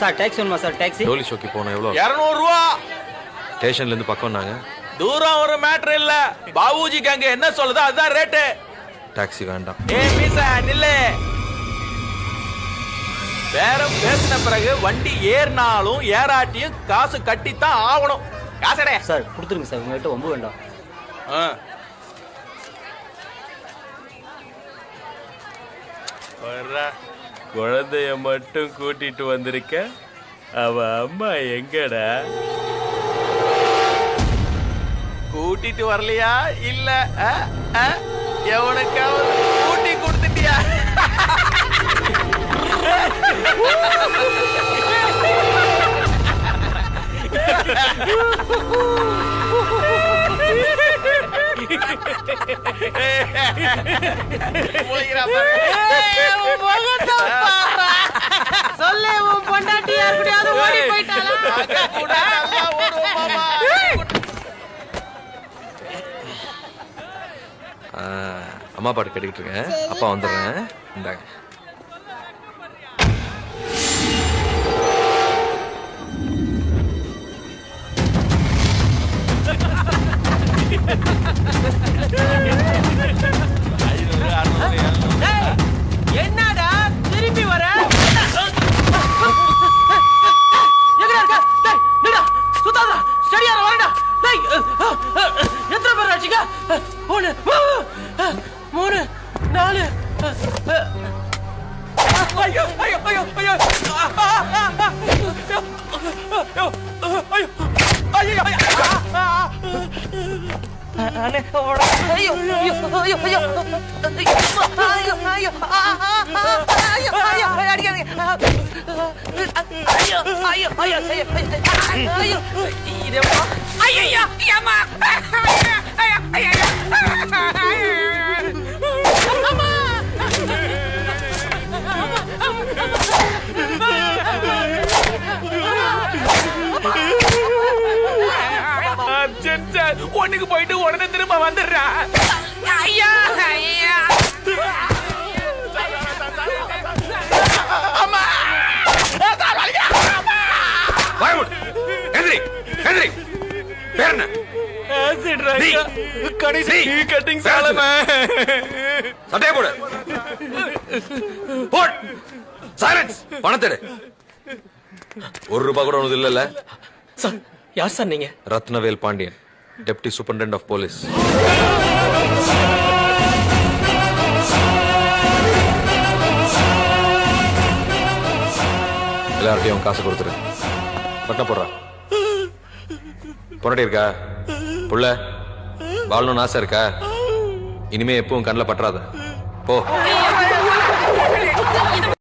Sir taxi வேணுமா sir taxi டோலி ஷோக்கு போனோம் எவ்வளோ இருநூறு ரூபா ஸ்டேஷன்ல இருந்து பக்கம் நாங்க. தூரம் ஒரு மேட்ரு இல்ல. பாபுஜிக்கு அங்க என்ன சொல்லுதோ அதுதான் ரேட்டு டாக்ஸி வேண்டாம். ஏ மீச நில்லு. பேரம் பேசின பிறகு வண்டி ஏறினாலும் ஏறாட்டியும் காசு கட்டித்தான் ஆகணும். காசடே. சார் கொடுத்துருங்க சார் உங்ககிட்ட ஒம்பு வேண்டாம். ஆ. வர்றா. குழந்தைய மட்டும் கூட்டிட்டு வந்திருக்க அவ அம்மா எங்கடா கூட்டிட்டு வரலையா இல்ல? எவனுக்காவது கூட்டி கொடுத்துட்டியா போகிறா பாரு. சொல்லு உன் பொண்டாட்டி யாருக்கிட்டயாவது ஓடி போயிட்டாளா அங்க கூட நல்லா ஓடுவோம் மாமா. ஆ, அம்மா பாட்டு கேட்டுக்கிட்டு இருக்கேன். அப்பா வந்துடுறேன். இந்தாங்க. மூணு மூணு நாலு அஹ், அஹ். ஐயோ ஐயோ ஐயோ ஐயோ ஆ, ஆ, ஆ, ஆ. ஐயோ, ஐயோ, ஐயோ, ஐயோ, ஆ, ஆ. அண்ணே, ஓடா. ஐயோ, ஐயோ, ஐயோ, ஐயோ. ஐயோ, ஐயோ, ஐயோ, ஐயோ, ஐயோ, ஐயோ, ஐயோ, ஐயோ, ஐயோ, ஐயோ, ஐயோ. ஐயோ, ஐயோ, ஐயோ. ஒண்ணுக்கு போயிட்டு உடனே திரும்ப வந்துடுறா. ஐயா, ஐயா. எதிரி எதிரி பேர் என்ன? ஆசிட். கடைசி. கட்டிங் சாலம? சட்டையை போடு. போட். சைலன்ஸ் பணத்தெடு ஒரு ரூபாய் கூட ஒன்று இல்லைல்ல? சார் யார் சார் நீங்க? Rathnavel Pandian. Deputy superintendent of police எல்லார்ட்டையும் காசு கொடுத்துரு. பட்டம் போடுறா. பொன்னாடி இருக்கா? புள்ள? வாழணும்னு ஆசை இருக்கா? இனிமே எப்பவும் கண்ணில் பற்றாத போ.